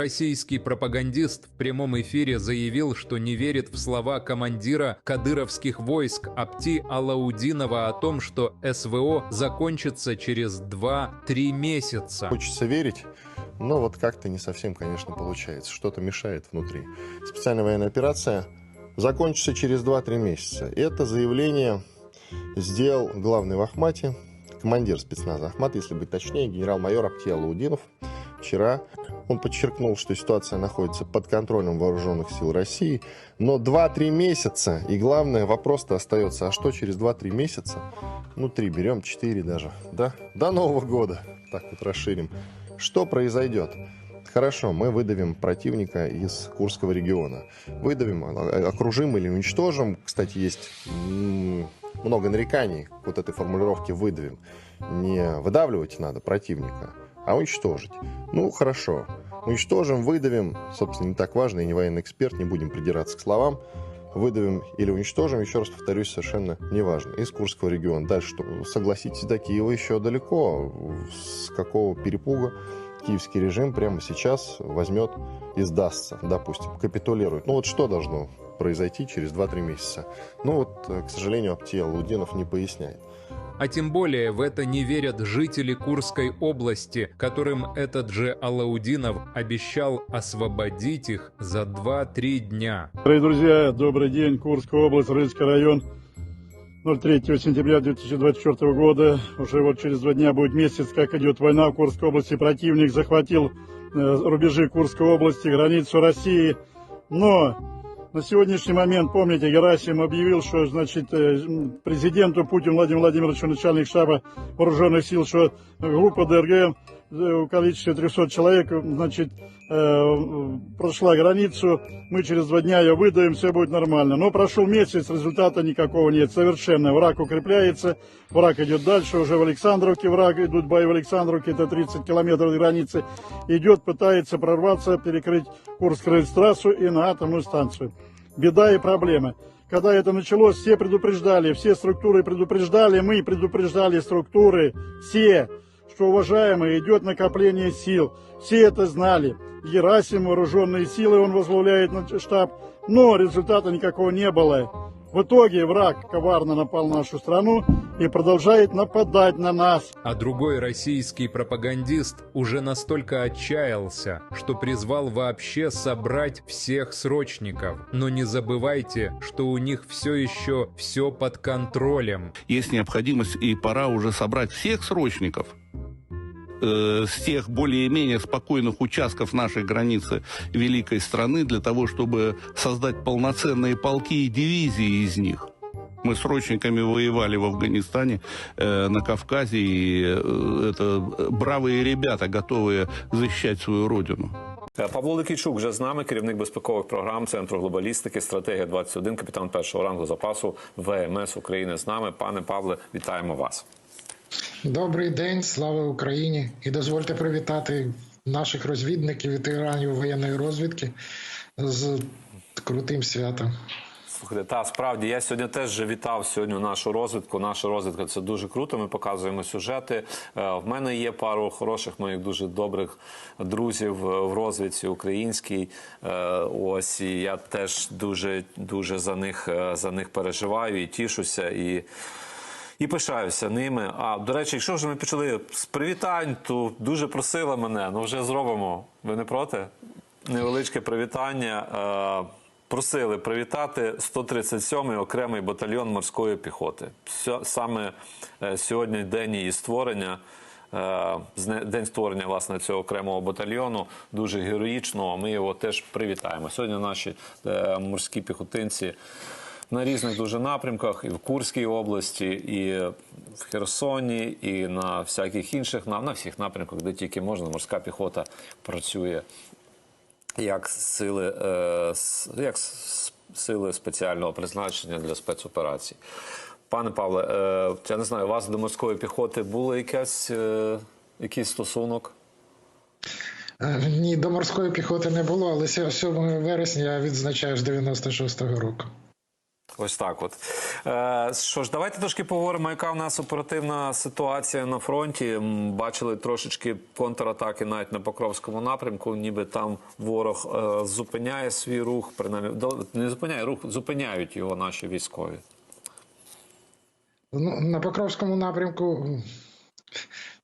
Российский пропагандист в прямом эфире заявил, что не верит в слова командира кадыровских войск Апти Алаудинова о том, что СВО закончится через 2-3 месяца. Хочется верить, но вот как-то не совсем, конечно, получается. Что-то мешает внутри. Специальная военная операция закончится через 2-3 месяца. Это заявление сделал главный в Ахмате, командир спецназа Ахмат, если быть точнее, генерал-майор Апти Алаудинов. Вчера он подчеркнул, что ситуация находится под контролем вооруженных сил России, но 2-3 месяца, и главное, вопрос-то остается, а что через 2-3 месяца? Ну, 3 берем, 4 даже, да? До Нового года, так вот расширим. Что произойдет? Хорошо, мы выдавим противника из Курского региона. Выдавим, а- окружим или уничтожим. Кстати, есть много нареканий к вот этой формулировке «выдавим». Не выдавливать надо противника, а уничтожить. Ну, хорошо. Уничтожим, выдавим. Собственно, не так важно, я не военный эксперт, не будем придираться к словам. Выдавим или уничтожим, еще раз повторюсь, совершенно неважно. Из Курского региона. Дальше что? Согласитесь, до Киева еще далеко. С какого перепуга киевский режим прямо сейчас возьмет и сдастся, допустим, капитулирует. Ну вот что должно произойти через 2-3 месяца? Ну вот, э, к сожалению, Аптия Лудинов не поясняет. А тем более в это не верят жители Курской области, которым этот же Алаудинов обещал освободить их за 2-3 дня. Дорогие друзья, добрый день. Курская область, Рыльский район. 03 сентября 2024 года. Уже вот через два дня будет месяц, как идет война в Курской области. Противник захватил э, рубежи Курской области, границу России. Но на сегодняшний момент, помните, Герасим объявил, что, значит, э, президенту Путину Владимиру Владимировичу, начальник штаба вооруженных сил, что группа ДРГ э, в количестве 300 человек, значит, э, прошла границу, мы через два дня ее выдаем, все будет нормально. Но прошел месяц, результата никакого нет, совершенно. Враг укрепляется, враг идет дальше, уже в Александровке враг, идут бои в Александровке, это 30 километров от границы, идет, пытается прорваться, перекрыть Курскую трассу и на атомную станцию. Беда и проблема. Когда это началось, все предупреждали, все структуры предупреждали, мы предупреждали структуры, все, что, уважаемые, идет накопление сил. Все это знали. Герасим, вооруженные силы, он возглавляет штаб, но результата никакого не было. В итоге враг коварно напал на нашу страну и продолжает нападать на нас. А другой российский пропагандист уже настолько отчаялся, что призвал вообще собрать всех срочников. Но не забывайте, что у них все еще все под контролем. есть необходимость и пора уже собрать всех срочников э, с тех более-менее спокойных участков нашей границы великой страны для того, чтобы создать полноценные полки и дивизии из них. Мы срочниками воевали в Афганистане, э, на Кавказе, и э, это бравые ребята, готовые защищать свою родину. Е, Павло Ликійчук вже з нами, керівник безпекових програм Центру глобалістики, стратегія 21, капітан першого рангу запасу ВМС України з нами. Пане Павле, вітаємо вас. Добрий день, слава Україні! І дозвольте привітати наших розвідників і тиранів воєнної розвідки з крутим святом. Слухайте, та справді я сьогодні теж вітав сьогодні нашу розвідку. Наша розвідка це дуже круто. Ми показуємо сюжети. Е, В мене є пару хороших моїх дуже добрих друзів е, в розвідці українській. Е, Ось і я теж дуже дуже за них за них переживаю і тішуся і. І пишаюся ними. А до речі, якщо вже ми почали з привітань, то дуже просила мене. Ну вже зробимо. Ви не проти? Невеличке привітання. Просили привітати 137-й окремий батальйон морської піхоти. Саме е, сьогодні день її створення. е, День створення власне цього окремого батальйону дуже героїчного. Ми його теж привітаємо. Сьогодні наші е, морські піхотинці на різних дуже напрямках, і в Курській області, і в Херсоні, і на всяких інших на всіх напрямках, де тільки можна, морська піхота працює як сили, е, як сили спеціального призначення для спецоперацій. Пане Павле, е, я не знаю, у вас до морської піхоти було якесь, е, якийсь стосунок? Ні, до морської піхоти не було, але 7 вересня я відзначаю з 96-го року. Ось так. От е, що ж, давайте трошки поговоримо, яка в нас оперативна ситуація на фронті. Бачили трошечки контратаки навіть на Покровському напрямку, ніби там ворог е, зупиняє свій рух, принаймні не зупиняє рух, зупиняють його наші військові. Ну, на Покровському напрямку,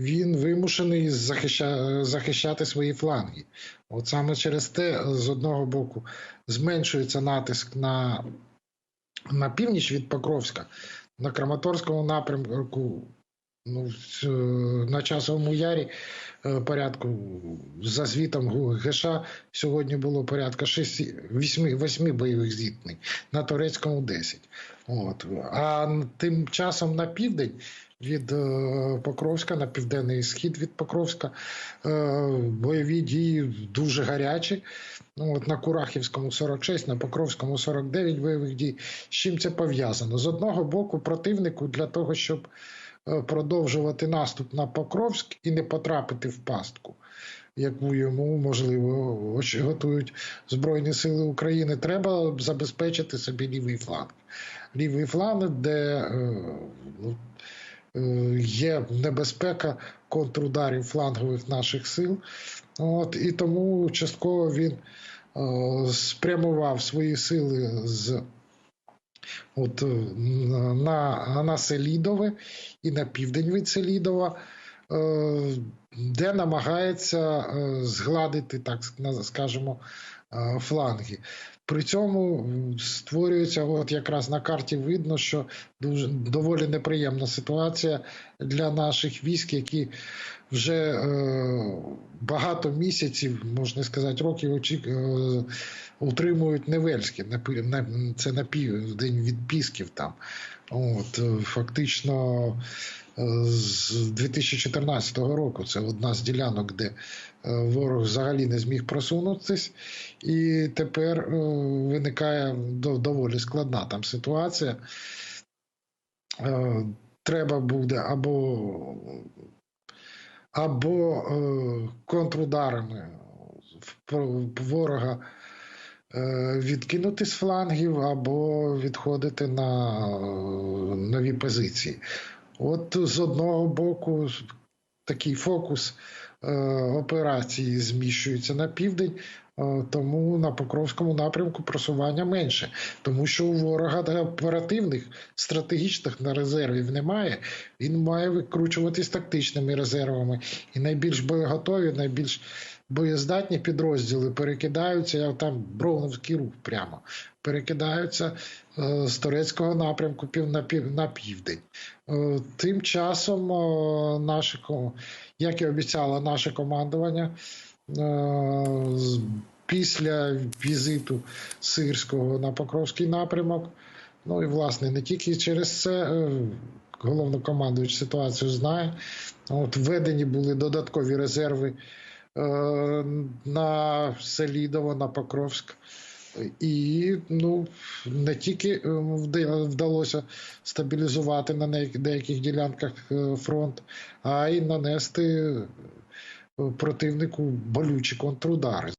він вимушений захища... захищати свої фланги. От саме через те, з одного боку, зменшується натиск на, на північ від Покровська, на Краматорському напрямку. Ну, е, на часовому ярі е, порядку за звітом ГШ сьогодні було порядка 6, 8, 8 бойових зіткнень, на турецькому 10. От. А тим часом на південь від е, Покровська на південний схід від Покровська е, бойові дії дуже гарячі. Ну, от на Курахівському 46, на Покровському 49 бойових дій. З чим це пов'язано? З одного боку, противнику для того, щоб е, продовжувати наступ на Покровськ і не потрапити в пастку, яку йому можливо готують Збройні Сили України, треба забезпечити собі лівий фланг. Лівий фланг, де ну, є небезпека контрударів флангових наших сил. От, і тому частково він е, спрямував свої сили з от, е, на, на Селідове і на південь від Селідова, е, де намагається е, згладити, так скажемо, е, фланги. При цьому створюється, от якраз на карті видно, що дуже доволі неприємна ситуація для наших військ, які вже е, багато місяців, можна сказати, років очік, е, утримують Невельське. Це на південь від Пісків там. От, е, фактично е, з 2014 року це одна з ділянок, де е, ворог взагалі не зміг просунутись, і тепер е, виникає доволі складна там ситуація. Е, Треба буде або або контрударами ворога відкинути з флангів, або відходити на нові позиції. От з одного боку такий фокус е, операції зміщується на південь, е, тому на Покровському напрямку просування менше, тому що у ворога оперативних стратегічних на резервів немає. Він має викручуватись тактичними резервами, і найбільш боєготові, найбільш боєздатні підрозділи перекидаються, я там Бровновський рух прямо перекидаються е, з турецького напрямку пів на пів на південь. Е, Тим часом е, наше, як і обіцяло наше командування, після візиту Сирського на Покровський напрямок, ну і власне не тільки через це. Головнокомандуючий ситуацію знає. От введені були додаткові резерви на Селідово, на Покровськ. І ну, не тільки е, вдалося стабілізувати на деяких ділянках е, фронт, а й нанести е, противнику болючі контрудари.